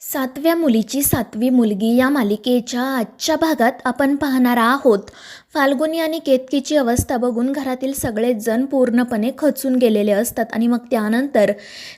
सातव्या मुलीची सातवी मुलगी या मालिकेच्या आजच्या भागात आपण पाहणार आहोत. फाल्गुनी आणि केतकीची अवस्था बघून घरातील सगळेच जण पूर्णपणे खचून गेलेले असतात आणि मग त्यानंतर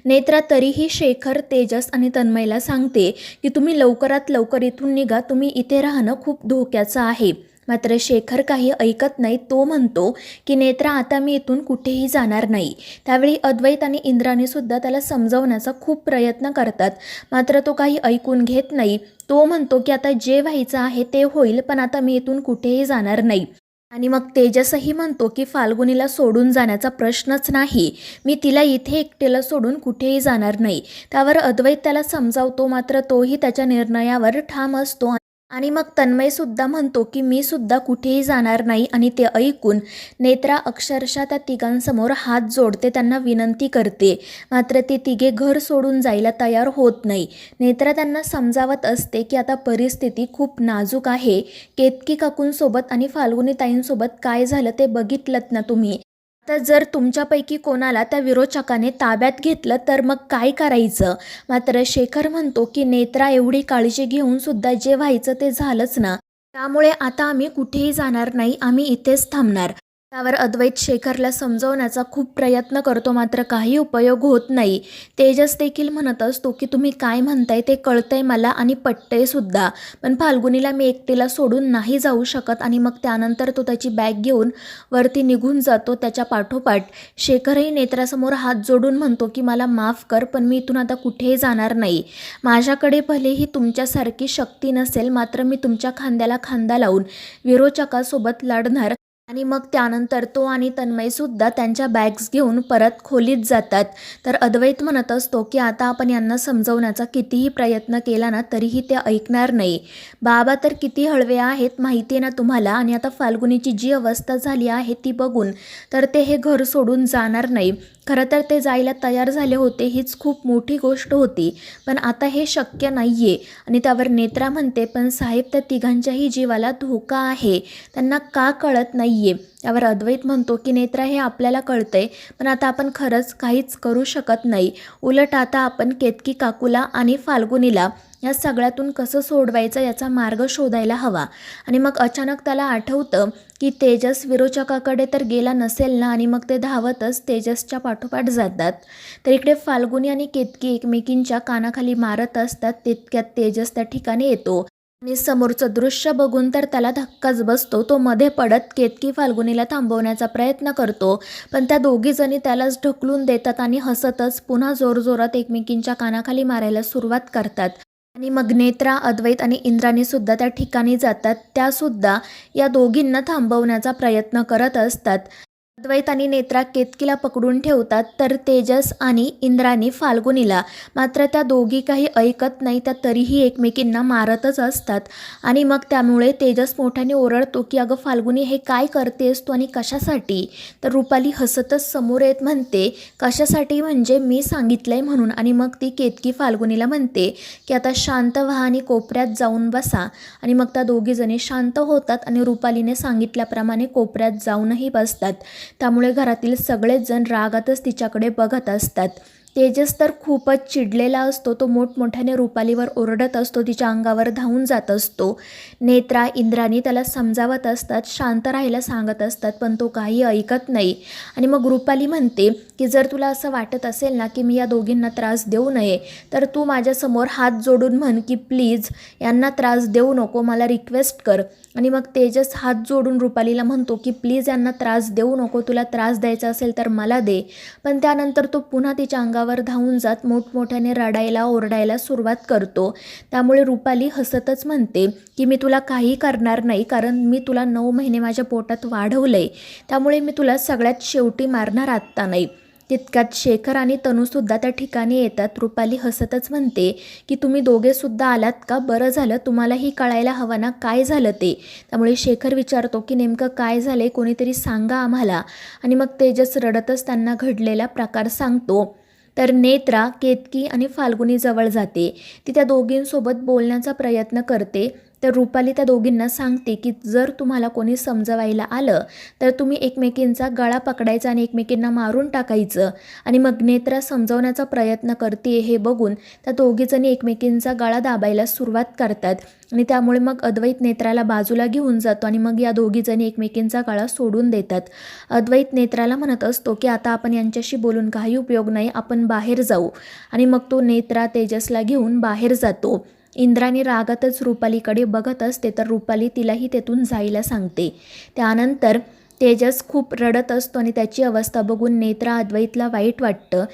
नेत्रा तरीही शेखर तेजस आणि तन्मयला सांगते की तुम्ही लवकरात लवकर इथून निघा तुम्ही इथे राहणं खूप धोक्याचं आहे. मात्र शेखर काही ऐकत नाही तो म्हणतो की नेत्रा आता मी इथून कुठेही जाणार नाही. त्यावेळी अद्वैत आणि इंद्राणी सुद्धा त्याला समजवण्याचा खूप प्रयत्न करतात. मात्र तो काही ऐकून घेत नाही. तो म्हणतो की आता जे व्हायचं आहे ते होईल पण आता मी इथून कुठेही जाणार नाही. आणि मग तेजसही म्हणतो की फाल्गुनीला सोडून जाण्याचा प्रश्नच नाही. मी तिला इथे एकटेला सोडून कुठेही जाणार नाही. त्यावर अद्वैत त्याला समजावतो मात्र तोही त्याच्या निर्णयावर ठाम असतो. आणि मग तन्मयसुद्धा म्हणतो की मी सुद्धा कुठेही जाणार नाही. आणि ते ऐकून नेत्रा अक्षरशः त्या तिघांसमोर हात जोडते त्यांना विनंती करते. मात्र ते तिघे घर सोडून जायला तयार होत नाही. नेत्रा त्यांना समजावत असते की आता परिस्थिती खूप नाजूक आहे. केतकी काकूंसोबत आणि फाल्गुनी ताईंसोबत काय झालं ते बघितलंत ना तुम्ही? आता जर तुमच्यापैकी कोणाला त्या विरोचकाने ताब्यात घेतलं तर मग काय करायचं? मात्र शेखर म्हणतो की नेत्रा एवढी काळजी घेऊन सुद्धा जे व्हायचं ते झालंच ना. त्यामुळे आता आम्ही कुठेही जाणार नाही आम्ही इथेच थांबणार. त्यावर अद्वैत शेखरला समजवण्याचा खूप प्रयत्न करतो मात्र काही उपयोग होत नाही. तेजस देखील म्हणत असतो की तुम्ही काय म्हणताय ते कळतंय मला आणि पटतंय सुद्धा. पण फाल्गुनीला मी एकटीला सोडून नाही जाऊ शकत आणि मग त्यानंतर तो त्याची बॅग घेऊन वरती निघून जातो त्याच्या पाठोपाठ. शेखरही नेत्रासमोर हात जोडून म्हणतो की मला माफ कर पण मी इथून आता कुठेही जाणार नाही. माझ्याकडे भलेही तुमच्यासारखी शक्ती नसेल मात्र मी तुमच्या खांद्याला खांदा लावून विरोचकासोबत लढणार आणि मग त्यानंतर तो आणि तन्मयसुद्धा त्यांच्या बॅग्स घेऊन परत खोलीत जातात. तर अद्वैत म्हणत असतो की आता आपण यांना समजवण्याचा कितीही प्रयत्न केला ना तरीही ते ऐकणार नाही. बाबा तर किती हळवे आहेत माहिती आहे ना तुम्हाला? आणि आता फाल्गुनीची जी अवस्था झाली आहे ती बघून तर ते हे घर सोडून जाणार नाही. खरं तर ते जायला तयार झाले होते हीच खूप मोठी गोष्ट होती पण आता हे शक्य नाही आहे आणि त्यावर नेत्रा म्हणते पण साहेब त्या तिघांच्याही जीवाला धोका आहे. त्यांना का कळत नाही आहे त्यावर अद्वैत म्हणतो की नेत्रा हे आपल्याला कळतंय पण आता आपण खरंच काहीच करू शकत नाही. उलट आता आपण केतकी काकूला आणि फाल्गुनीला या सगळ्यातून कसं सोडवायचं याचा मार्ग शोधायला हवा. आणि मग अचानक त्याला आठवतं की तेजस विरोचकाकडे तर गेला नसेल ना आणि मग ते धावतच तेजसच्या पाठोपाठ जातात. तर इकडे फाल्गुनी आणि केतकी एकमेकींच्या कानाखाली मारत असतात तितक्यात तेजस त्या ठिकाणी येतो. आणि समोरचं दृश्य बघून तर त्याला धक्काच बसतो. तो मध्ये पडत केतकी फाल्गुनीला थांबवण्याचा प्रयत्न करतो. पण त्या दोघीजणी त्यालाच ढकलून देतात आणि हसतच पुन्हा जोरजोरात एकमेकींच्या कानाखाली मारायला सुरुवात करतात. आणि मग नेत्रा अद्वैत आणि इंद्राणी सुद्धा त्या ठिकाणी जातात. त्यासुद्धा या दोघींना थांबवण्याचा प्रयत्न करत असतात. अद्वैत आणि नेत्रा केतकीला पकडून ठेवतात तर तेजस आणि इंद्राणी फाल्गुनीला. मात्र त्या दोघी काही ऐकत नाही त्या तरीही एकमेकींना मारतच असतात. आणि मग त्यामुळे तेजस मोठ्याने ओरडतो की अगं फाल्गुनी हे काय करतेस तू आणि कशासाठी? तर रुपाली हसतच समोर येत म्हणते कशासाठी म्हणजे मी सांगितलंय म्हणून. आणि मग ती केतकी फाल्गुनीला म्हणते की आता शांत व्हा आणि कोपऱ्यात जाऊन बसा. आणि मग त्या दोघीजणी शांत होतात आणि रुपालीने सांगितल्याप्रमाणे कोपऱ्यात जाऊनही बसतात. त्यामुळे घरातील सगळेच जण रागातच तिच्याकडे बघत असतात. तेजस तर खूपच चिडलेला असतो. तो मोठमोठ्याने रुपालीवर ओरडत असतो. तिच्या अंगावर धावून जात असतो. नेत्रा इंद्राणी त्याला समजावत असतात शांत राहायला सांगत असतात पण तो काही ऐकत नाही. आणि मग रुपाली म्हणते की जर तुला असं वाटत असेल ना की मी या दोघींना त्रास देऊ नये तर तू माझ्यासमोर हात जोडून म्हण की प्लीज यांना त्रास देऊ नको मला रिक्वेस्ट कर. आणि मग तेजस हात जोडून रुपालीला म्हणतो की प्लीज यांना त्रास देऊ नको तुला त्रास द्यायचा असेल तर मला दे. पण त्यानंतर तो पुन्हा तिच्या अंगावर धावून जात मोठमोठ्याने रडायला ओरडायला सुरुवात करतो. त्यामुळे रुपाली हसतच म्हणते की मी तुला काही करणार नाही कारण मी तुला नऊ महिने माझ्या पोटात वाढवलं आहे त्यामुळे मी तुला सगळ्यात शेवटी मारणार आत्ता नाही. तितक्यात शेखर आणि तनूसुद्धा त्या ठिकाणी येतात. रुपाली हसतच म्हणते की तुम्ही दोघेसुद्धा आलात का? बरं झालं. तुम्हालाही कळायला हवं ना? काय झालं ते? त्यामुळे शेखर विचारतो की नेमकं काय झालं आहे कोणीतरी सांगा आम्हाला. आणि मग तेजस रडतच त्यांना घडलेला प्रकार सांगतो. तर नेत्रा केतकी आणि फाल्गुनीजवळ जाते. ती त्या दोघींसोबत बोलण्याचा प्रयत्न करते. तर रुपाली त्या दोघींना सांगते की जर तुम्हाला कोणी समजवायला आलं तर तुम्ही एकमेकींचा गळा पकडायचा आणि एकमेकींना मारून टाकायचं आणि मग नेत्रा समजवण्याचा प्रयत्न करते हे बघून त्या दोघीजणी एकमेकींचा गळा दाबायला सुरुवात करतात. आणि त्यामुळे मग अद्वैत नेत्राला बाजूला घेऊन जातो आणि मग या दोघीजणी एकमेकींचा गळा सोडून देतात. अद्वैत नेत्राला म्हणत असतो की आता आपण यांच्याशी बोलून काही उपयोग नाही आपण बाहेर जाऊ. आणि मग तो नेत्रा तेजसला घेऊन बाहेर जातो. इंद्राने रागातच रुपालीकडे बघत असते तर रुपाली तिलाही तेथून जायला सांगते. त्यानंतर तेजस खूप रडत असतो आणि त्याची अवस्था बघून नेत्रा अद्वैतला वाईट वाटतं.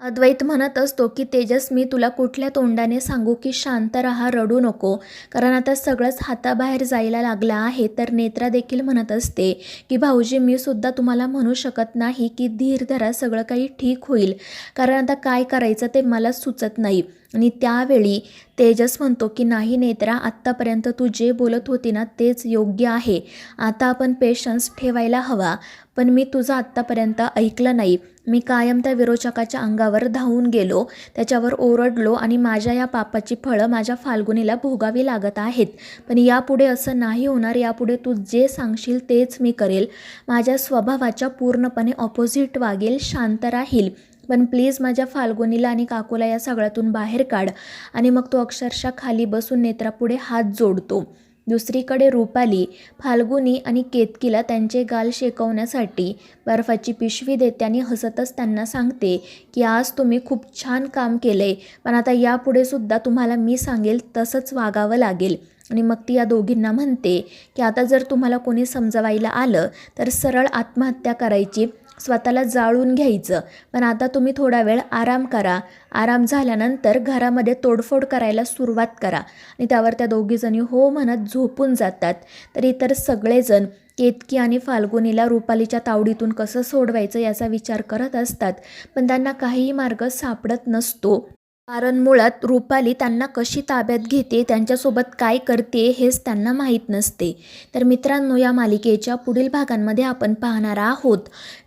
अद्वैत म्हणत असतो की तेजस मी तुला कुठल्या तोंडाने सांगू की शांत राहा रडू नको. कारण आता सगळंच हाताबाहेर जायला लागलं आहे. तर नेत्रा देखील म्हणत असते की भाऊजी मी सुद्धा तुम्हाला म्हणू शकत नाही की धीर धरा सगळं काही ठीक होईल. कारण आता काय करायचं ते मला सुचत नाही. आणि त्यावेळी तेजस म्हणतो की नाही नेत्रा आत्तापर्यंत तू जे बोलत होती ना तेच योग्य आहे. आता आपण पेशन्स ठेवायला हवा. पण मी तुझं आत्तापर्यंत ऐकलं नाही. मी कायम त्या विरोचकाच्या अंगावर धावून गेलो. त्याच्यावर ओरडलो आणि माझ्या या पापाची फळं माझ्या फाल्गुनीला भोगावी लागत आहेत. पण यापुढे असं नाही होणार. यापुढे तू जे सांगशील तेच मी करेल. माझ्या स्वभावाच्या पूर्णपणे ऑपोजिट वागेल. शांत राहील. पण प्लीज माझ्या फाल्गुनीला आणि काकूला या सगळ्यातून बाहेर काढ. आणि मग तो अक्षरशः खाली बसून नेत्रापुढे हात जोडतो. दुसरीकडे रुपाली फाल्गुनी आणि केतकीला त्यांचे गाल शेकवण्यासाठी बर्फाची पिशवी देते आणि हसतच त्यांना सांगते की आज तुम्ही खूप छान काम केलं आहे पण आता यापुढे सुद्धा तुम्हाला मी सांगेल तसंच वागावं लागेल. आणि मग ती या दोघींना म्हणते की आता जर तुम्हाला कोणी समजवायला आलं तर सरळ आत्महत्या करायची. स्वतःला जाळून घ्यायचं. पण आता तुम्ही थोडा वेळ आराम करा. आराम झाल्यानंतर घरामध्ये तोडफोड करायला सुरुवात करा. आणि त्यावर त्या दोघीजणी हो म्हणत झोपून जातात. तर इतर सगळेजण केतकी आणि फाल्गुनीला रुपालीच्या तावडीतून कसं सोडवायचं याचा विचार करत असतात. पण त्यांना काहीही मार्ग सापडत नसतो. कारण मुळात रुपाली त्यांना कशी ताब्यात घेते त्यांच्यासोबत काय करते हेच त्यांना माहीत नसते. तर मित्रांनो या मालिकेच्या पुढील भागांमध्ये आपण पाहणार आहोत.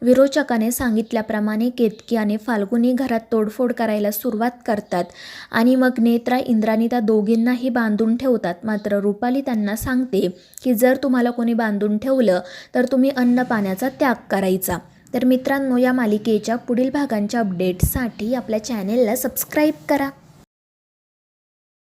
विरोचकाने सांगितल्याप्रमाणे केतकी आणि फाल्गुनी घरात तोडफोड करायला सुरुवात करतात आणि मग नेत्रा इंद्राणी त्या दोघींनाही बांधून ठेवतात. मात्र रुपाली त्यांना सांगते की जर तुम्हाला कोणी बांधून ठेवलं तर तुम्ही अन्न पाण्याचा त्याग करायचा. तर मित्रांनो या मालिकेच्या पुढील भागांच्या अपडेट्ससाठी आपल्या चॅनेलला सबस्क्राईब करा.